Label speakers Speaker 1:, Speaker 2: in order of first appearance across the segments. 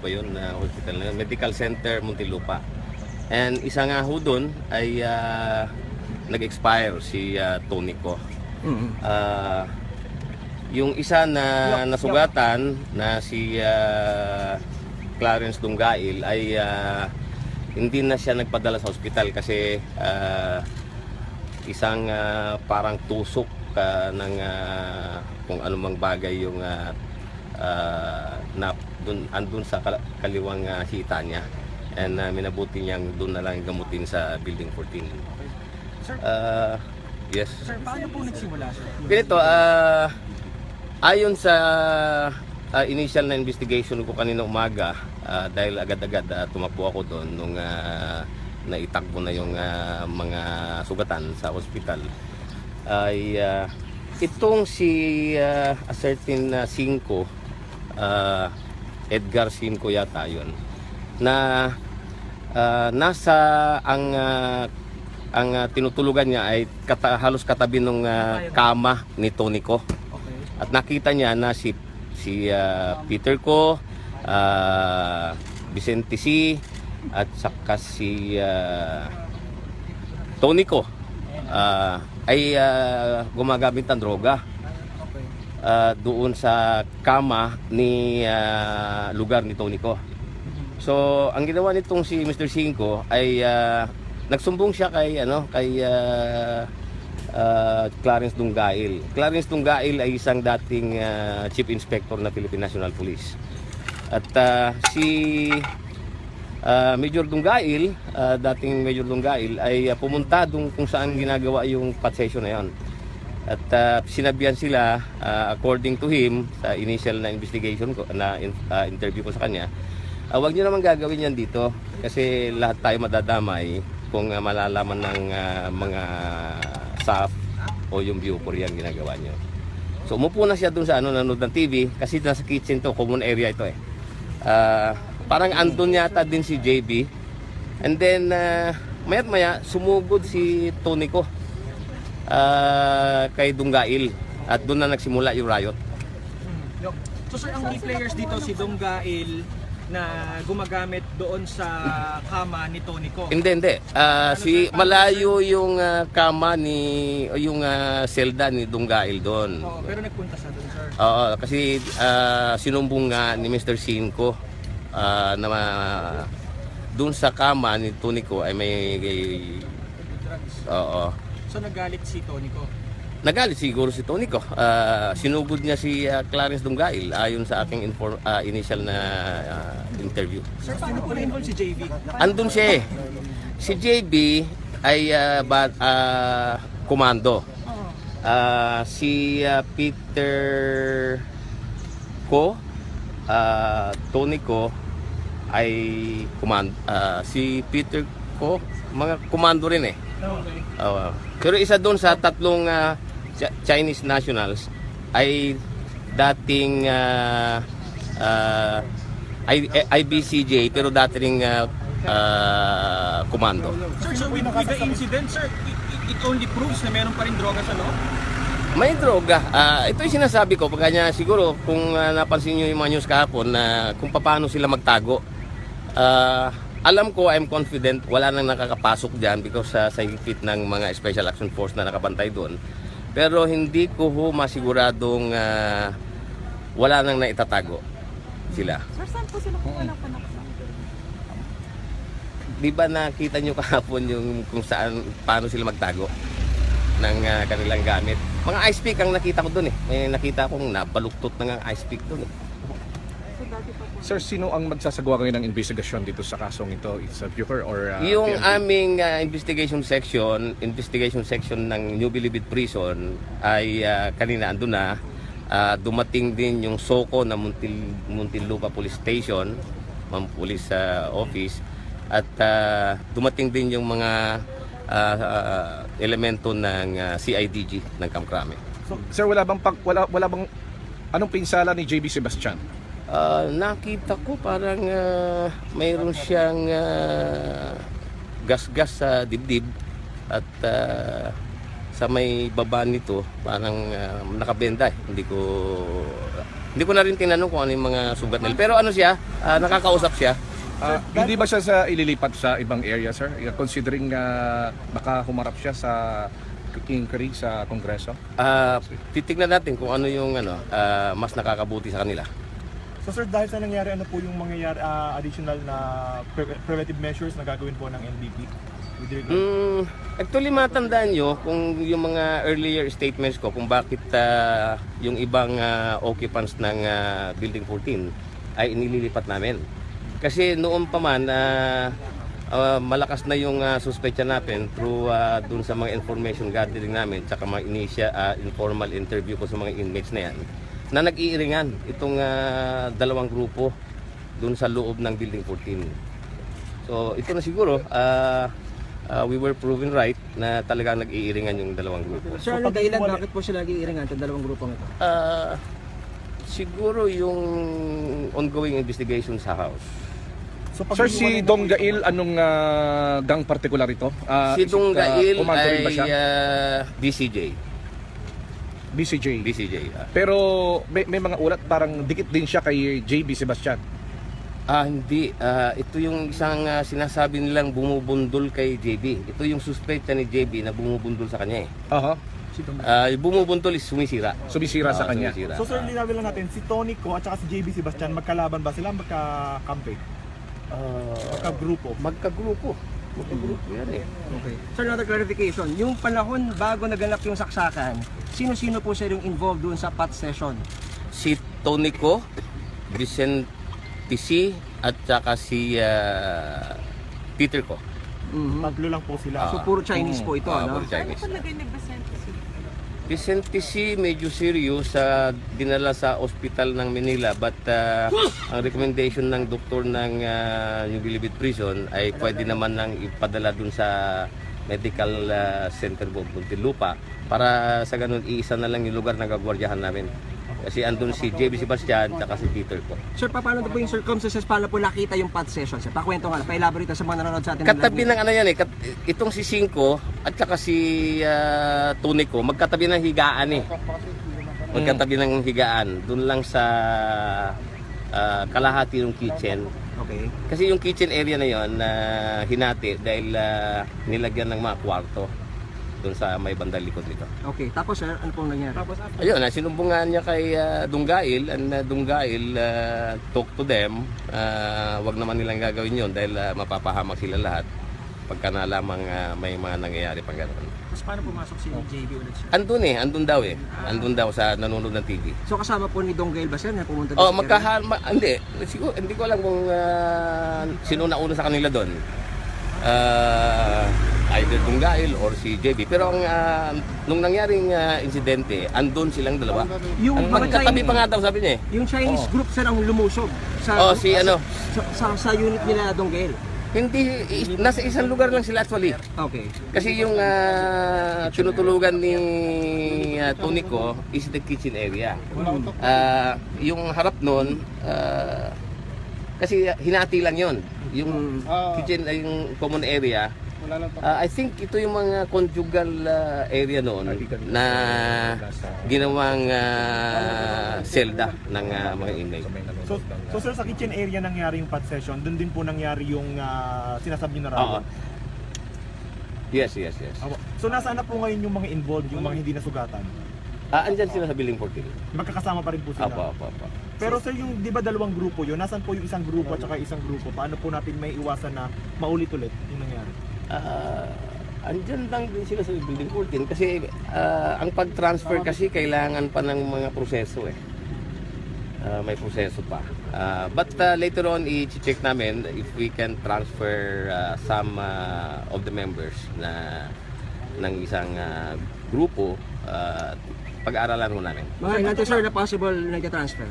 Speaker 1: ba yun na hospital na? Medical Center Muntinlupa. And isa nga ho doon ay ah, nag-expire si ah, Tony ko. Ah, yung isa na nasugatan na si ah, Clarence Dunggail ay ah, hindi na siya nagpadala sa ospital kasi ah, isang ah, parang tusok ka ng ah, kung anumang bagay yung ah, ah, na dun, andun sa kal- kaliwang ah, hita niya. And ah, minabuti niyang doon na lang gamutin sa building 14
Speaker 2: Sir,
Speaker 1: Ah, yes.
Speaker 2: sir, paano po nagsimula, sir?
Speaker 1: Ganito, ah ayon sa ah, initial na investigation ko kanina umaga, ah, dahil agad-agad ah, tumakbo ako doon nung ah, naitagbo na yung ah, mga sugatan sa ospital, ay ah, itong si ah, a certain ah, Cinco, ah, Edgar Cinco yata yun, na ah, nasa ang ah, ang ah, tinutulugan niya ay kata, halos katabi ng kama ni Tony ko.
Speaker 2: Okay.
Speaker 1: At nakita niya na si si ah, Peter ko, ah, Vicente C at saka si ah, Tony ko ah, ay ah, gumagamit ng droga ah, doon sa kama ni ah, lugar ni Tony ko. So, ang ginawa nitong si Mr. Cinco ay ah, nagsumbong siya kay ano, kay ah, ah, Clarence Dunggail. Clarence Dunggail ay isang dating ah, Chief Inspector na Philippine National Police. At ah, si ah, Major Dunggail, ah, dating Major Dunggail ay ah, pumunta doon kung saan ginagawa yung pat session na 'yon. At ah, sinabihan sila ah, according to him sa initial na investigation ko na ah, interview ko sa kanya, ah, wag niyo naman gagawin yan dito kasi lahat tayo madadamay kung ah, malalaman ng ah, mga staff o yung Bucor yan ginagawa niyo. So umupo na siya dun sa ano nanood ng TV kasi nasa kitchen to, common area ito eh. Ah, parang andun yata din si JB. And then uh, mayat maya sumugod si Tony ko ah, kay Dunggail at doon na nagsimula yung riot.
Speaker 2: Hmm. So sir, ang key players dito si Donggail na gumagamit doon sa kama ni Tony ko.
Speaker 1: Hindi, hindi. Ah, si malayo yung ah, kama ni o yung ah, selda ni Dunggail doon.
Speaker 2: Oo, pero nagpunta sa doon, sir.
Speaker 1: Oo, kasi ah, sinumbong nga ni Mr. Cinco ah, na ma- doon sa kama ni Tony ko ay may oo.
Speaker 2: So nagalit si Tony ko.
Speaker 1: Nagalit siguro si Tony ko. Ah, sinugod niya si ah, Clarence Dunggail ayon sa aking inform, ah, initial na interview.
Speaker 2: Sir, paano po na-involve si JV?
Speaker 1: Andun siya eh. Si JB ay ah, ba, ah, komando.
Speaker 2: Oo.
Speaker 1: Ah, si ah, Peter ko, ah, Tony ko ay komando. si Peter ko, mga komando rin eh.
Speaker 2: Okay.
Speaker 1: Oo. pero isa doon sa tatlong ah, Ch- Chinese nationals ay dating ah, ah, I- IBCJ pero dating ah, ah, komando.
Speaker 2: Sir, so with, with the incident, sir, it, it, only proves na meron pa rin droga sa loob?
Speaker 1: May droga. Ah, ito yung sinasabi ko. Pag kanya siguro kung ah, napansin nyo yung mga news kahapon na kung paano sila magtago. Ah, alam ko, I'm confident, wala nang nakakapasok dyan because sa sa higpit ng mga Special Action Force na nakabantay doon. Pero hindi ko ho masiguradong ah, wala nang naitatago sila.
Speaker 3: Sir, saan po sila kuha ng panaksa?
Speaker 1: Di ba nakita nyo kahapon yung kung saan, paano sila magtago ng ah, kanilang gamit. Mga ice pick ang nakita ko doon eh. May nakita akong nabaluktot na nga ice pick doon eh.
Speaker 3: So, dati pa po.
Speaker 4: Sir, sino ang magsasagawa ngayon ng investigasyon dito sa kasong ito? It's a Bucor or uh,
Speaker 1: yung
Speaker 4: PNP?
Speaker 1: aming ah, investigation section, investigation section ng New Bilibid Prison ay ah, kanina andun na. Ah, dumating din yung SOCO na Muntil, Muntinlupa Police Station, Ma'am Police ah, Office at ah, dumating din yung mga ah, ah, elemento ng ah, CIDG ng Camp Crame.
Speaker 4: Sir, wala bang pag, wala wala bang anong pinsala ni JB Sebastian?
Speaker 1: Ah, nakita ko parang ah, mayroon siyang ah, gas-gas sa dibdib at ah, sa may baba nito parang ah, nakabenda eh. Hindi ko hindi ko na rin tinanong kung ano yung mga sugat nila. Pero ano siya, ah, nakakausap siya.
Speaker 4: Ah, hindi ba siya sa ililipat sa ibang area, sir? Considering ah, baka humarap siya sa inquiry sa Kongreso?
Speaker 1: Ah, titignan natin kung ano yung ano ah, mas nakakabuti sa kanila.
Speaker 5: So sir, dahil sa nangyari, ano po yung mangyayari ah, additional na pre- preventive measures na gagawin po ng NBP? With
Speaker 1: Mm, actually matandaan nyo kung yung mga earlier statements ko kung bakit ah, yung ibang ah, occupants ng ah, Building 14 ay inililipat namin. Kasi noon pa man ah, ah, malakas na yung uh, suspetsya natin through ah, dun sa mga information gathering namin tsaka mga initia, ah, informal interview ko sa mga inmates na yan na nag-iiringan itong ah, dalawang grupo dun sa loob ng Building 14. So ito na siguro, ah, ah, we were proven right na talagang nag-iiringan yung dalawang grupo.
Speaker 2: Sir, ano dahilan bakit po sila nag-iiringan itong dalawang grupong ito?
Speaker 1: Ah, siguro yung ongoing investigation sa house.
Speaker 5: So, pag
Speaker 4: Sir, si Dong
Speaker 5: ng-
Speaker 4: Gail, anong ah, gang particular ito? Ah,
Speaker 1: si Dong Gail ay
Speaker 4: siya?
Speaker 1: ah, BCJ.
Speaker 4: BCJ.
Speaker 1: BCJ. ah.
Speaker 4: Pero may, may mga ulat parang dikit din siya kay JB Sebastian.
Speaker 1: Ah, hindi. Ah, ito yung isang ah, sinasabi nilang bumubundol kay JB. Ito yung suspect ni JB na bumubundol sa kanya eh.
Speaker 4: Aha.
Speaker 1: Ah, yung bumubundol is sumisira.
Speaker 4: Sumisira sa
Speaker 1: Ah,
Speaker 4: kanya.
Speaker 1: sumisira.
Speaker 5: So sir, linawin lang natin, si Tony ko at saka si JB Sebastian, magkalaban ba sila? Magkakampi?
Speaker 1: Ah,
Speaker 5: Magkagrupo?
Speaker 1: magkagrupo. Magkagrupo yan eh.
Speaker 2: Okay. Sir, another clarification. Yung panahon bago naganap yung saksakan, sino-sino po sir yung involved doon sa pot session?
Speaker 1: si Tonico, Vicente C, at saka si ah, Peter ko.
Speaker 2: Mhm.
Speaker 5: Tatlo lang po sila.
Speaker 2: So, puro Chinese po ito,
Speaker 1: Ah,
Speaker 2: ano?
Speaker 1: puro
Speaker 3: Ano
Speaker 1: Chinese.
Speaker 3: po lagay ni Vicente si
Speaker 1: Vicente C, medyo serious sa dinala sa ospital ng Manila but ah, ang recommendation ng doktor ng uh, New Bilibid Prison ay pwede naman nang ipadala dun sa medical ah, center po Muntinlupa para sa ganun iisa na lang yung lugar na gagwardiyahan namin. Kasi andun si JB Sebastian at si Peter ko.
Speaker 2: Sir, pa- paano po yung circumstances paano po nakita yung pot session? Sir, pakwento nga, pa-elaborate sa mga nanonood sa atin.
Speaker 1: Katabi ng ano yan eh, kat, itong si Cinco at saka si uh, Tunico, magkatabi ng higaan eh. Magkatabi ng higaan, doon lang sa ah, kalahati ng kitchen.
Speaker 2: Okay.
Speaker 1: Kasi yung kitchen area na yon na hinati dahil ah, nilagyan ng mga kwarto doon sa may bandang likod nito.
Speaker 2: Okay. Tapos sir, ano pong nangyari? Tapos
Speaker 1: Ayun, na sinumbungan niya kay uh, Dunggail and uh, Dunggail ah, talk to them. Ah, wag naman nilang gagawin yon dahil ah, mapapahamak sila lahat pagka nalamang ah, may mga nangyayari pang gano'n.
Speaker 2: Tapos paano pumasok si JB ulit sir?
Speaker 1: Andun eh, andun daw eh. Andun daw sa nanonood ng TV.
Speaker 2: So kasama po ni Dong Gail ba sir na pumunta
Speaker 1: Oh,
Speaker 2: sa area?
Speaker 1: magkahal ma- hindi, siguro hindi ko alam kung ah, sino na una sa kanila doon. Ah, either Dunggail or si JB. Pero ang ah, nung nangyaring ah, insidente, andun silang dalawa.
Speaker 2: Yung
Speaker 1: Ang
Speaker 2: mga
Speaker 1: magkatabi
Speaker 2: Chinese,
Speaker 1: pa nga daw sabi niya eh.
Speaker 2: yung Chinese group sir ang lumusob sa
Speaker 1: Oh, si ano,
Speaker 2: sa, sa, sa unit nila Dong Gail.
Speaker 1: hindi i- nasa isang lugar lang sila actually.
Speaker 2: Okay.
Speaker 1: Kasi yung ah, tinutulugan ni uh, Tony ko is the kitchen area. Ah, yung harap nun, ah, kasi hinati lang yon Yung kitchen, ay yung common area, ah, I think ito yung mga conjugal ah, area noon na ginawang ah, selda ng ah, mga inmate.
Speaker 5: So, so sir, sa kitchen area nangyari yung pot session, doon din po nangyari yung ah, sinasabi niyo na raw.
Speaker 1: Yes, yes, yes.
Speaker 5: So nasaan na po ngayon yung mga involved, yung mga hindi nasugatan?
Speaker 1: Ah, andyan sila sa building 14.
Speaker 5: Magkakasama pa rin po sila.
Speaker 1: Apo, apo, apo.
Speaker 5: Pero sir, yung di ba dalawang grupo yun, nasaan po yung isang grupo at saka isang grupo? Paano po natin may iwasan na maulit-ulit yung nangyari?
Speaker 1: Ah, andyan lang din sila sa building 14 kasi ah, ang pag-transfer kasi kailangan pa ng mga proseso eh. Ah, may proseso pa. Ah, but ah, later on i-check namin if we can transfer ah, some ah, of the members na ng isang ah, grupo ah, pag-aaralan ho namin.
Speaker 2: Ilan to, sir na possible na transfer?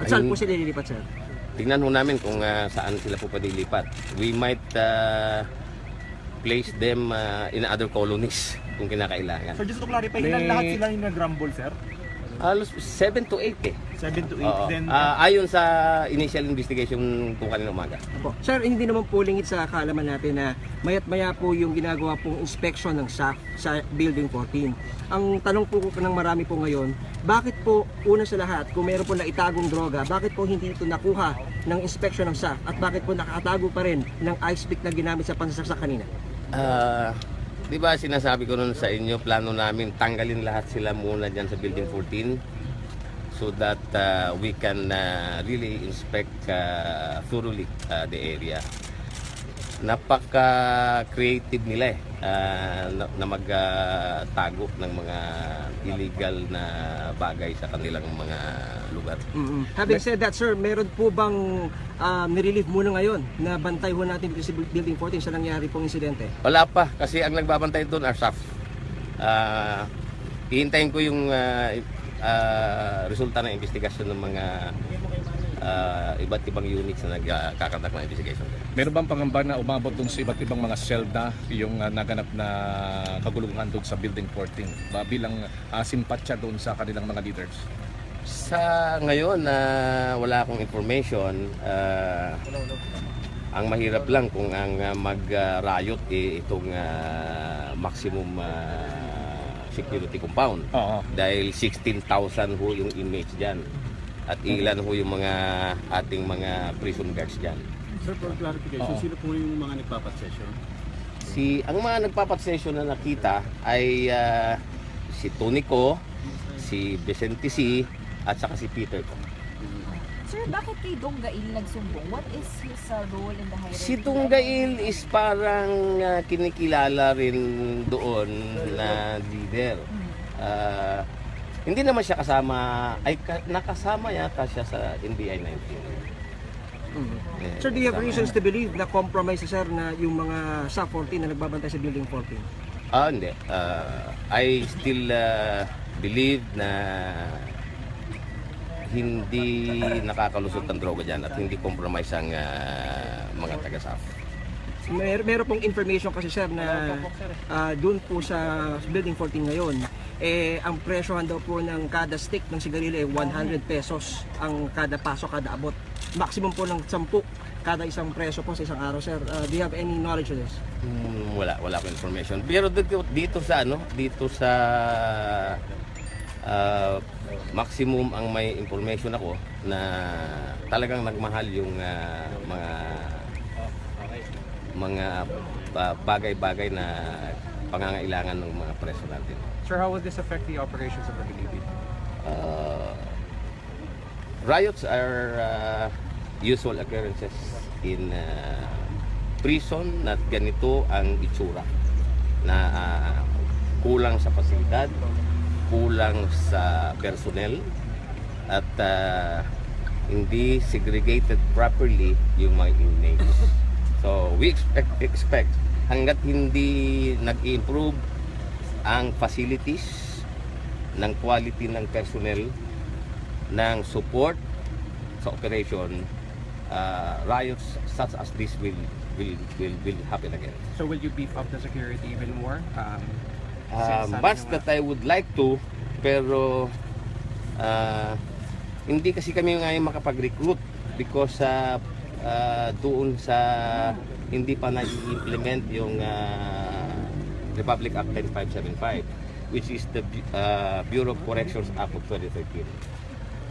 Speaker 2: At saan po sila lilipat sir?
Speaker 1: Tingnan ho namin kung ah, saan sila po pwede lipat. We might ah, place them ah, in other colonies kung kinakailangan.
Speaker 5: Sir, just to clarify, ilan lahat sila yung nag-rumble, sir?
Speaker 1: Halos 7 to 8 eh.
Speaker 5: 7 to 8.
Speaker 1: Oo.
Speaker 5: Then,
Speaker 1: Ah, ayon sa initial investigation kung kanina umaga.
Speaker 6: Po. Sir, hindi naman po lingit sa kaalaman natin na mayat maya po yung ginagawa pong inspection ng SAF sa Building 14. Ang tanong po ko ng marami po ngayon, bakit po una sa lahat, kung meron po na itagong droga, bakit po hindi ito nakuha ng inspection ng SAF at bakit po nakatago pa rin ng ice pick na ginamit sa pansasaksak kanina?
Speaker 1: Ah, 'di ba sinasabi ko noon sa inyo, plano namin tanggalin lahat sila muna diyan sa building 14 so that ah, we can ah, really inspect ah, thoroughly ah, the area. Napaka-creative nila eh ah, na, na magtago ng mga illegal na bagay sa kanilang mga lugar.
Speaker 6: mm Having said that, sir, meron po bang um, nirelieve muna ngayon na bantay ho natin sa Building 14 sa nangyari pong insidente?
Speaker 1: Wala pa kasi ang nagbabantay doon are staff. Ah, ihintayin ko yung ah, ah, resulta ng investigasyon ng mga ah, iba't ibang units na nagkakandak ng investigation.
Speaker 4: Meron bang pangamba na umabot dun sa iba't ibang mga selda yung ah, naganap na kaguluhan doon sa Building 14 ba, bilang uh, simpatya doon sa kanilang mga leaders?
Speaker 1: Sa ngayon na wala akong information, ah, ang mahirap lang kung ang ah, mag-riot eh, itong ah, maximum ah, security compound.
Speaker 4: Oo.
Speaker 1: dahil 16,000 ho yung inmates dyan at ilan ho yung mga ating mga prison guards dyan.
Speaker 7: Sir, for clarification,
Speaker 4: Oo.
Speaker 7: sino po yung mga nagpapat-session?
Speaker 1: Si, ang mga nagpapat-session na nakita ay ah, si Tony Ko, si Vicente C, at saka si Peter Ko.
Speaker 3: Sir, bakit kay Donggail nagsumbong? What is his uh, role in the hierarchy?
Speaker 1: Si Tunggail is parang ah, kinikilala rin doon na leader. Ah, hindi naman siya kasama, ay ka- nakasama yata siya sa NBI 19. Eh,
Speaker 6: Sir, do you have reasons to believe na compromise sir na yung mga SAF 14 na nagbabantay sa Building 14?
Speaker 1: Ah, hindi. Ah, I still ah, believe na hindi nakakalusot ang droga dyan at hindi compromise ang ah, mga taga-SAF.
Speaker 6: Mer meron pong information kasi sir na ah, doon po sa Building 14 ngayon, eh ang presyohan daw po ng kada stick ng sigarilyo ay 100 pesos ang kada paso, kada abot. Maximum po ng 10 kada isang presyo po sa isang araw sir. Ah, do you have any knowledge of this?
Speaker 1: Hmm, wala, wala akong information. Pero dito, dito sa ano, dito sa ah, maximum ang may information ako na talagang nagmahal yung ah, mga mga bagay-bagay na pangangailangan ng mga preso natin.
Speaker 2: Sir, how will this affect the operations of the PDP?
Speaker 1: Uh, riots are uh, usual occurrences in uh, prison na ganito ang itsura na uh, kulang sa pasilidad, kulang sa personnel at uh, hindi segregated properly yung mga inmates. So we expect, expect hanggat hindi nag-improve ang facilities ng quality ng personnel ng support sa operation uh, riots such as this will will will will happen again
Speaker 2: So will you beef up the security even more? Um,
Speaker 1: uh, much that I would like to pero uh, hindi kasi kami ngayon makapag-recruit because uh, uh, doon sa hindi pa na-implement yung uh, Republic Act 10575 which is the uh, Bureau of Corrections Act of 2013.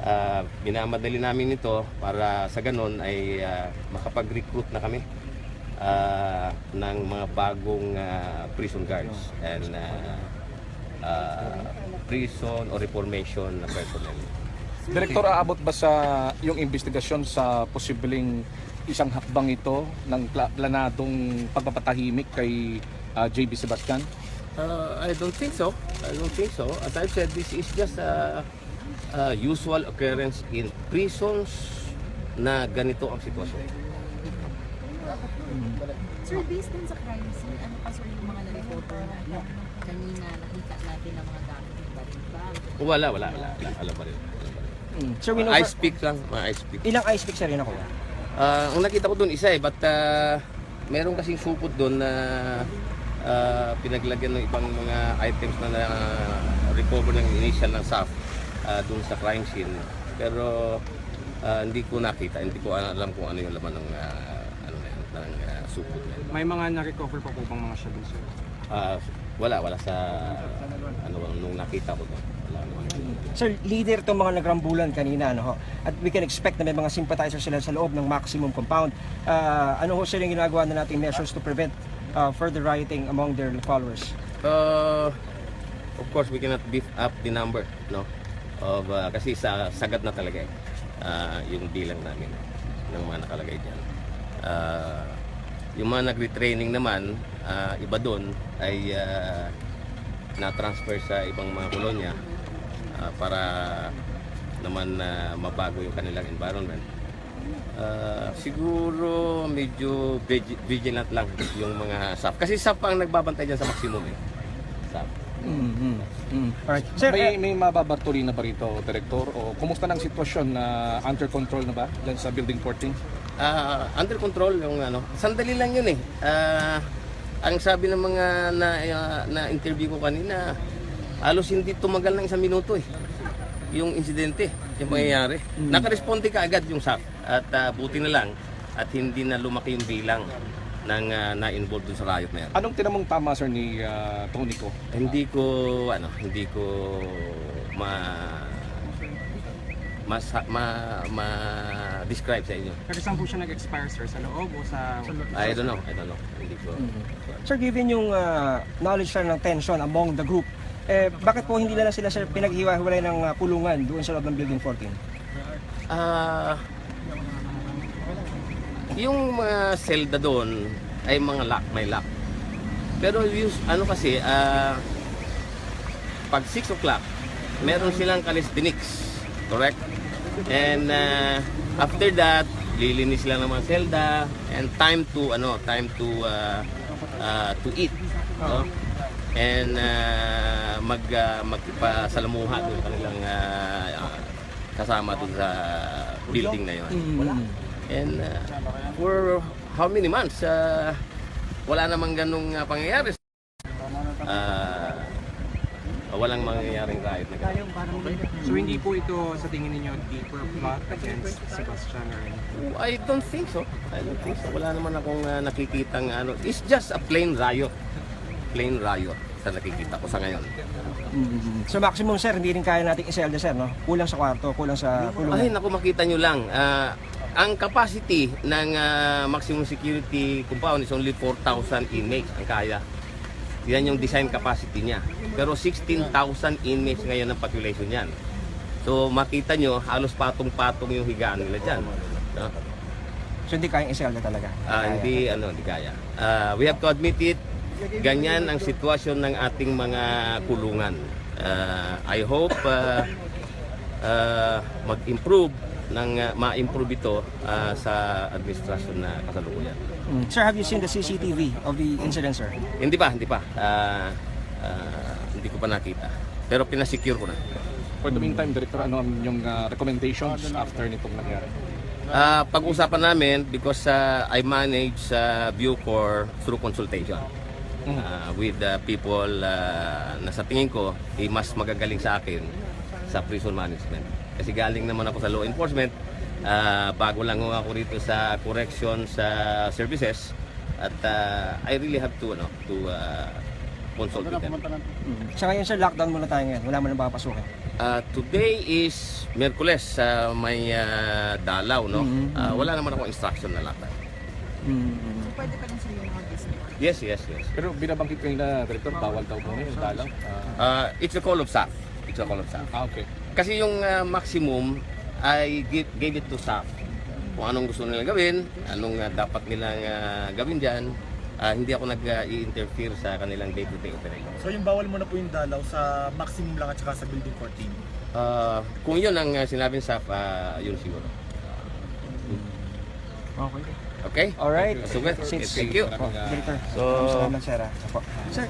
Speaker 1: Uh, minamadali namin ito para sa ganun ay uh, makapag-recruit na kami uh, ng mga bagong uh, prison guards and uh, uh, prison or reformation personnel.
Speaker 4: Direktor, aabot ba sa yung investigasyon sa posibleng isang hakbang ito ng pla- planadong pagpapatahimik kay ah, JB Sebastian?
Speaker 1: Uh, I don't think so. I don't think so. As I've said, this is just a, a usual occurrence in prisons na ganito ang sitwasyon.
Speaker 3: Sir, based din sa crime scene, ano pa sir yung mga na-report na kanina nakita natin ng mga gamit ng baril ba?
Speaker 1: Wala, wala, wala. wala. Alam pa rin. Alam pa rin.
Speaker 6: Mm. Sir, we know,
Speaker 1: I speak lang, I speak.
Speaker 6: ilang ice pick sir yun ako?
Speaker 1: Ah, ang nakita ko doon isa eh, but uh, meron kasing supot doon na ah, pinaglagyan ng ibang mga items na na recover ng initial ng SAF ah, dun sa crime scene. Pero ah, hindi ko nakita, hindi ko alam kung ano yung laman ng ah, ano na yun, ng ah, supot na yun.
Speaker 2: May mga na-recover pa po bang mga siya dun, sir?
Speaker 1: Ah, wala, wala sa ano nung nakita ko doon. Wala naman.
Speaker 6: Sir, leader itong mga nagrambulan kanina, ano ho? At we can expect na may mga sympathizers sila sa loob ng maximum compound. Ah, ano ho sir yung ginagawa na nating measures to prevent ah, further rioting among their followers?
Speaker 1: Uh, of course, we cannot beef up the number, no? Of, uh, kasi sa sagad na talaga eh, uh, yung bilang namin ng mga nakalagay dyan. Uh, yung mga nagre-training naman, uh, iba doon ay uh, na-transfer sa ibang mga kolonya uh, para naman na mabago yung kanilang environment. Uh, siguro medyo vigi- vigilant lang yung mga SAP. Kasi SAP ang nagbabantay dyan sa maximum eh. SAP.
Speaker 6: Mm-hmm. Alright. Sir,
Speaker 4: May, may mababartuli na ba rito, Director? O kumusta ng sitwasyon na under control na ba dyan sa Building 14?
Speaker 1: Ah, under control yung ano. Sandali lang yun eh. Ah, ang sabi ng mga na, ah, na interview ko kanina, halos hindi tumagal ng isang minuto eh. Yung insidente, yung mangyayari. Nakaresponde ka agad yung SAF at ah, buti na lang at hindi na lumaki yung bilang ng ah, na-involved dun sa riot na yan.
Speaker 4: Anong tinamong tama, sir, ni uh, Tony ko?
Speaker 1: Hindi ko ano, hindi ko ma mas ma, ma describe sa inyo.
Speaker 2: Pero saan po siya nag-expire, sir? Sa loob o sa...
Speaker 1: I don't know, I don't know. Hindi ko.
Speaker 6: sir, given yung ah, knowledge sir ng tension among the group, eh, bakit po hindi na lang sila sir pinaghiwa-hiwalay ng ah, pulungan doon sa loob ng Building 14?
Speaker 1: Ah, yung mga selda doon ay mga lock, may lock. Pero yung ano kasi, ah, pag 6 o'clock, meron silang calisthenics. Correct? And ah, after that, lilinis sila ng mga selda and time to ano, time to ah, ah, to eat. No? And ah, mag uh, magpasalamuha doon kanilang ah, ah, kasama doon sa building na yon. And uh, for how many months, uh, wala namang ganong uh, pangyayari. Uh, walang mangyayaring riot na ganun.
Speaker 2: So hindi po ito sa tingin ninyo deeper plot against Sebastian or anything?
Speaker 1: I don't think so. I don't think so. Wala naman akong uh, nakikitang ano. It's just a plain riot. Plain riot sa nakikita ko sa ngayon.
Speaker 6: So maximum sir, hindi rin kaya nating iselda sir, no? Kulang sa kwarto, kulang sa
Speaker 1: Ay,
Speaker 6: pulungan.
Speaker 1: naku, makita nyo lang. ah, ang capacity ng ah, maximum security compound is only 4,000 inmates ang kaya. Yan yung design capacity niya. Pero 16,000 inmates ngayon ang population niyan. So makita nyo, halos patong-patong yung higaan nila dyan. No?
Speaker 6: So hindi kayang iselda talaga.
Speaker 1: Ah, hindi, ano, hindi kaya. Ah, we have to admit it, ganyan ang sitwasyon ng ating mga kulungan. Ah, I hope ah, ah, mag-improve ng ah, ma-improve ito ah, sa administrasyon na kasalukuyan.
Speaker 6: Mm. Sir, have you seen the CCTV of the incident, sir?
Speaker 1: Hindi pa, hindi pa. Ah, ah, hindi ko pa nakita. Pero pinasecure ko na.
Speaker 4: For the meantime, Director, ano ang yung uh, recommendations after nitong nangyari?
Speaker 1: Ah, pag-usapan namin because ah, I manage sa Bucor through consultation Ah, with the people ah, na sa tingin ko eh, mas magagaling sa akin sa prison management. Kasi galing naman ako sa law enforcement, ah, bago lang ako rito sa correction sa services at ah, I really have to ano to ah, consult with them.
Speaker 6: Sa ngayon sir, lockdown muna tayo ngayon. Wala mo nang papasukin.
Speaker 1: Ah, today is Merkules sa may ah, dalaw, no? Ah, wala naman akong instruction na lakad.
Speaker 3: So pwede pa rin sa yung mga business.
Speaker 1: Yes, yes, yes.
Speaker 4: Pero binabanggit kayo na, Director, bawal daw po yung dalaw. Ah,
Speaker 1: Uh, it's a call of SAF. It's a call of SAF.
Speaker 4: ah, okay.
Speaker 1: Kasi yung uh, maximum, I give, gave it to SAF. Kung anong gusto nilang gawin, anong uh, dapat nilang uh, gawin dyan, uh, hindi ako nag-i-interfere sa kanilang day-to-day operation.
Speaker 5: So yung bawal mo na po yung dalaw sa maximum lang at saka sa building 14.
Speaker 1: Uh, kung yun ang uh, sinabing SAF, uh, yun siguro.
Speaker 6: Okay.
Speaker 1: Okay?
Speaker 6: Alright. Since-
Speaker 1: thank you. So-
Speaker 6: Salamat sir. ah. Apo. Sir,